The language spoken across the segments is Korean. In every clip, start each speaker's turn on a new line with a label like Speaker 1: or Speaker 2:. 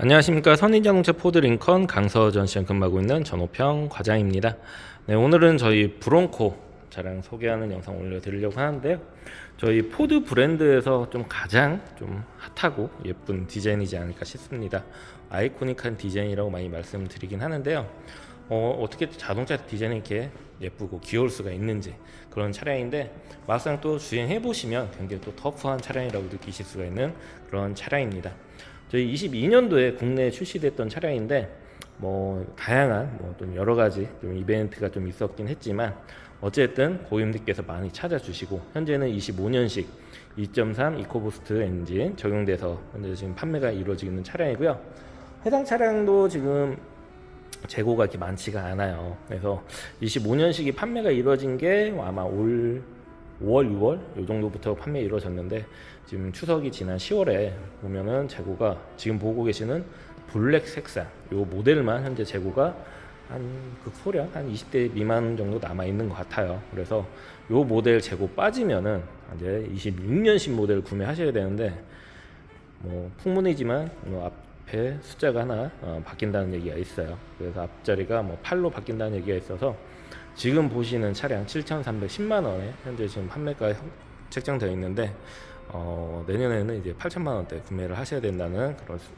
Speaker 1: 안녕하십니까 선인자동차 포드 링컨 강서전 시장 근무하고 있는 전호평 과장입니다. 네, 오늘은 저희 브론코 차량 소개하는 영상 올려드리려고 하는데요. 저희 포드 브랜드에서 좀 가장 좀 핫하고 예쁜 디자인이지 않을까 싶습니다. 아이코닉한 디자인이라고 많이 말씀드리긴 하는데요. 어, 어떻게 자동차 디자인이 이렇게 예쁘고 귀여울 수가 있는지 그런 차량인데 막상 또 주행해 보시면 굉장히 또 터프한 차량이라고 느끼실 수가 있는 그런 차량입니다. 저희 22년도에 국내에 출시됐던 차량인데 뭐 다양한 뭐 좀 여러 가지 좀 이벤트가 좀 있었긴 했지만 어쨌든 고객님들께서 많이 찾아주시고 현재는 25년식 2.3 이코부스트 엔진 적용돼서 현재 지금 판매가 이루어지고 있는 차량이고요. 해당 차량도 지금 재고가 이렇게 많지가 않아요. 그래서 25년식이 판매가 이루어진 게 아마 올 5월, 6월 이 정도부터 판매 이루어졌는데 지금 추석이 지난 10월에 보면은 재고가 지금 보고 계시는 블랙 색상 요 모델만 현재 재고가 한 극소량 한 20대 미만 정도 남아 있는 것 같아요. 그래서 요 모델 재고 빠지면은 이제 26년식 모델 구매하셔야 되는데 뭐 풍문이지만 뭐 앞에 숫자가 하나 어, 바뀐다는 얘기가 있어요. 그래서 앞자리가 뭐 8로 바뀐다는 얘기가 있어서 지금 보시는 차량 7,310만 원에 현재 지금 판매가 형- 책정되어 있는데 어, 내년에는 이제 8천만 원대 구매를 하셔야 된다는 그런 수-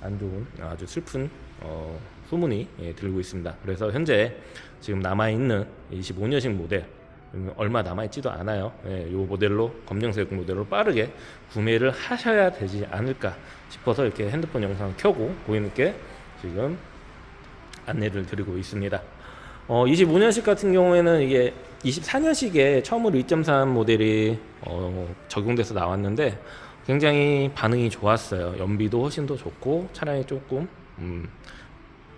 Speaker 1: 안 좋은 아주 슬픈 어, 소문이 예, 들고 있습니다. 그래서 현재 지금 남아 있는 25년식 모델 음, 얼마 남아 있지도 않아요. 예, 이 모델로 검정색 모델로 빠르게 구매를 하셔야 되지 않을까 싶어서 이렇게 핸드폰 영상을 켜고 고객님께 지금 안내를 드리고 있습니다. 어, 25년식 같은 경우에는 이게 24년식에 처음으로 2.3 모델이 어, 적용돼서 나왔는데 굉장히 반응이 좋았어요. 연비도 훨씬 더 좋고 차량이 조금 음,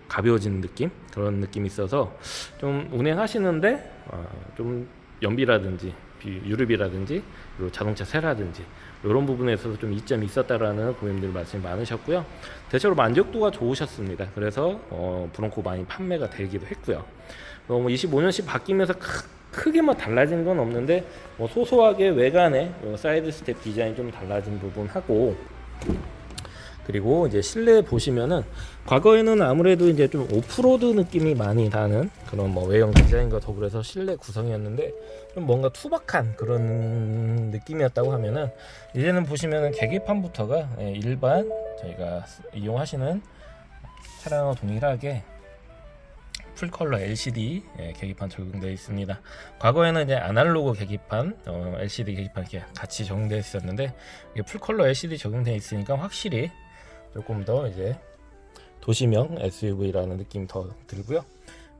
Speaker 1: 가벼워진 느낌 그런 느낌이 있어서 좀 운행하시는데 어, 좀 연비라든지 비- 유럽이라든지 그리고 자동차 세라든지 이런 부분에서도 좀 이점이 있었다라는 고객님들 말씀이 많으셨고요. 대체로 만족도가 좋으셨습니다. 그래서 어, 브론코 많이 판매가 되기도 했고요. 어, 뭐 25년씩 바뀌면서 크, 크게 뭐 달라진 건 없는데 뭐 소소하게 외관에 어, 사이드 스텝 디자인 좀 달라진 부분하고 그리고 이제 실내 보시면은 과거에는 아무래도 이제 좀 오프로드 느낌이 많이 나는 그런 뭐 외형 디자인과 더불어서 실내 구성이었는데 좀 뭔가 투박한 그런 느낌이었다고 하면은 이제는 보시면은 계기판부터가 예, 일반 저희가 쓰- 이용하시는 차량과 동일하게 풀컬러 LCD 예, 계기판 적용되어 있습니다. 과거에는 이제 아날로그 계기판, 어, LCD 계기판 이렇게 같이 적용되어 있었는데 풀컬러 LCD 적용되어 있으니까 확실히 조금 더 이제 도시명 SUV라는 느낌이 더 들고요.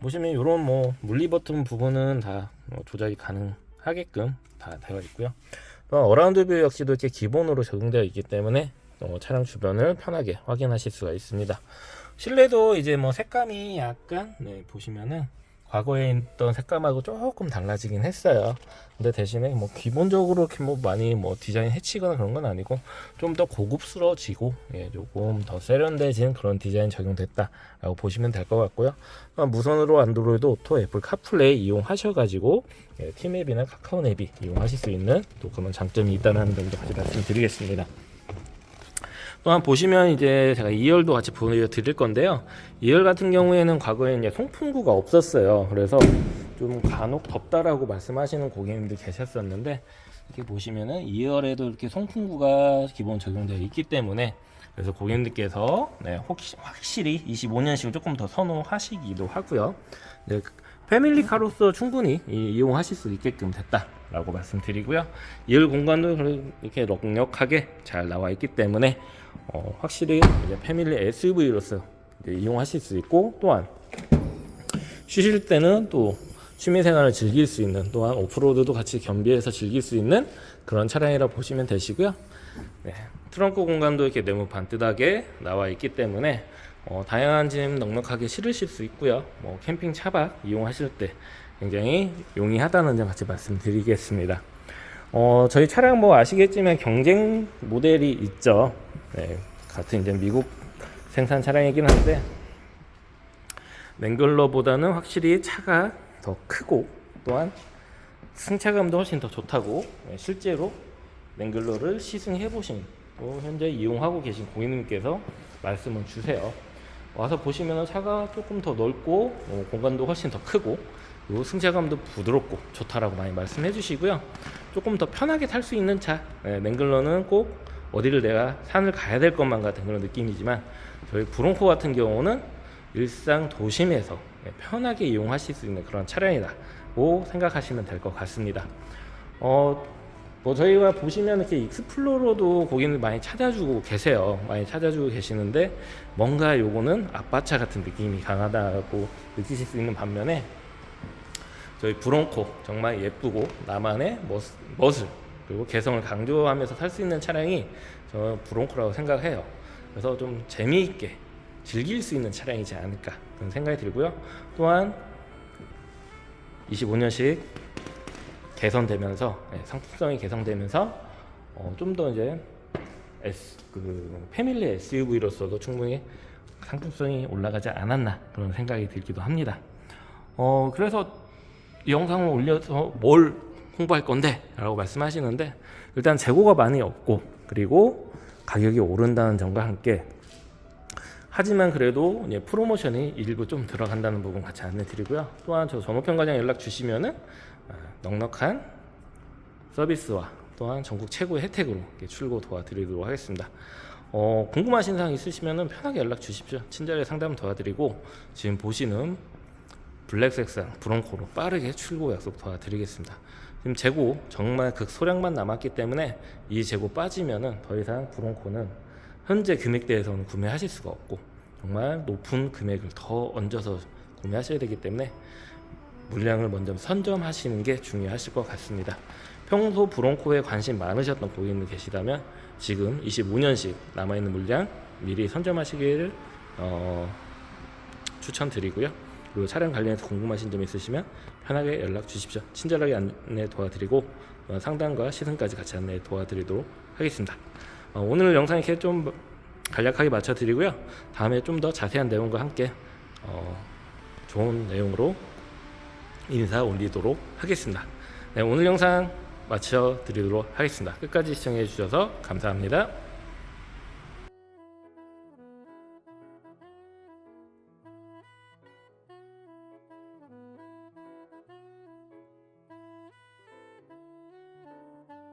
Speaker 1: 보시면 이런 뭐 물리 버튼 부분은 다뭐 조작이 가능하게끔 다 되어 있고요. 또 어라운드 뷰 역시도 이렇게 기본으로 적용되어 있기 때문에 어, 차량 주변을 편하게 확인하실 수가 있습니다. 실내도 이제 뭐 색감이 약간 네, 보시면은 과거에 있던 색감하고 조금 달라지긴 했어요. 근데 대신에 뭐 기본적으로 이렇게 뭐 많이 뭐 디자인 해치거나 그런 건 아니고 좀 더 고급스러워지고 예, 조금 더 세련돼진 그런 디자인 적용됐다라고 보시면 될 것 같고요. 아, 무선으로 안드로이드 오토, 애플 카플레이 이용하셔가지고 예, 티맵이나 카카오 앱이 이용하실 수 있는 또 그런 장점이 있다는 점도 같이 말씀드리겠습니다. 또한 보시면 이제 제가 2열도 같이 보여드릴 건데요. 2열 같은 경우에는 과거에 이제 송풍구가 없었어요. 그래서 좀 간혹 덥다라고 말씀하시는 고객님들 계셨었는데 이렇게 보시면은 2열에도 이렇게 송풍구가 기본 적용되어 있기 때문에 그래서 고객님들께서 네, 혹시, 확실히 25년식을 조금 더 선호하시기도 하고요. 네, 패밀리 카로서 충분히 이- 이용하실 수 있게끔 됐다라고 말씀드리고요. 2열 공간도 이렇게 넉넉하게 잘 나와 있기 때문에 어, 확실히 이제 패밀리 SUV로서 이용하실 수 있고 또한 쉬실 때는 또 취미생활을 즐길 수 있는 또한 오프로드도 같이 겸비해서 즐길 수 있는 그런 차량이라 고 보시면 되시고요. 네, 트렁크 공간도 이렇게 네모 반듯하게 나와 있기 때문에 어, 다양한 짐 넉넉하게 실으실 수 있고요. 뭐 캠핑 차박 이용하실 때 굉장히 용이하다는 점 같이 말씀드리겠습니다. 어, 저희 차량 뭐 아시겠지만 경쟁 모델이 있죠. 네, 같은 이제 미국 생산 차량이긴 한데 랭글러보다는 확실히 차가 더 크고 또한 승차감도 훨씬 더 좋다고 네, 실제로 랭글러를 시승해 보신 또 현재 이용하고 계신 고객님께서 말씀을 주세요. 와서 보시면 차가 조금 더 넓고 어, 공간도 훨씬 더 크고 요 승차감도 부드럽고 좋다라고 많이 말씀해 주시고요. 조금 더 편하게 탈 수 있는 차. 네, 랭글러는 꼭 어디를 내가 산을 가야 될 것만 같은 그런 느낌이지만 저희 브론코 같은 경우는 일상 도심에서 네, 편하게 이용하실 수 있는 그런 차량이다고 생각하시면 될 것 같습니다. 어, 뭐 저희가 보시면 이렇게 익스플로러도 고객님들 많이 찾아주고 계세요. 많이 찾아주고 계시는데 뭔가 요거는 아빠차 같은 느낌이 강하다고 느끼실 수 있는 반면에 저희 브론코 정말 예쁘고 나만의 멋, 멋을 그리고 개성을 강조하면서 탈수 있는 차량이 저 브론코라고 생각해요. 그래서 좀 재미있게 즐길 수 있는 차량이지 않을까 그런 생각이 들고요. 또한 25년식 개선되면서 네, 상품성이 개선되면서 어, 좀더 이제 S, 그 패밀리 SUV로서도 충분히 상품성이 올라가지 않았나 그런 생각이 들기도 합니다. 어 그래서 이 영상을 올려서 뭘 홍보할 건데? 라고 말씀하시는데 일단 재고가 많이 없고 그리고 가격이 오른다는 점과 함께 하지만 그래도 프로모션이 일부 좀 들어간다는 부분 같이 안내 드리고요. 또한 저 전호평 과장 연락 주시면은 아, 넉넉한 서비스와 또한 전국 최고의 혜택으로 출고 도와드리도록 하겠습니다. 어, 궁금하신 사항 있으시면은 편하게 연락 주십시오. 친절하게 상담 도와드리고 지금 보시는 블랙 색상 브론코로 빠르게 출고 약속 도와드리겠습니다. 지금 재고 정말 극소량만 남았기 때문에 이 재고 빠지면은 더 이상 브론코는 현재 금액대에서는 구매하실 수가 없고 정말 높은 금액을 더 얹어서 구매하셔야 되기 때문에 물량을 먼저 선점하시는 게 중요하실 것 같습니다. 평소 브론코에 관심 많으셨던 고객님들 계시다면 지금 25년씩 남아있는 물량 미리 선점하시기를 어, 추천드리고요. 그리고 차량 관련해서 궁금하신 점 있으시면 편하게 연락 주십시오. 친절하게 안내 도와드리고 어, 상담과 시승까지 같이 안내 도와드리도록 하겠습니다. 어, 오늘 영상 이렇게 좀 간략하게 맞춰드리고요. 다음에 좀 더 자세한 내용과 함께 어, 좋은 내용으로 인사 올리도록 하겠습니다. 네, 오늘 영상 마쳐드리도록 하겠습니다. 끝까지 시청해 주셔서 감사합니다.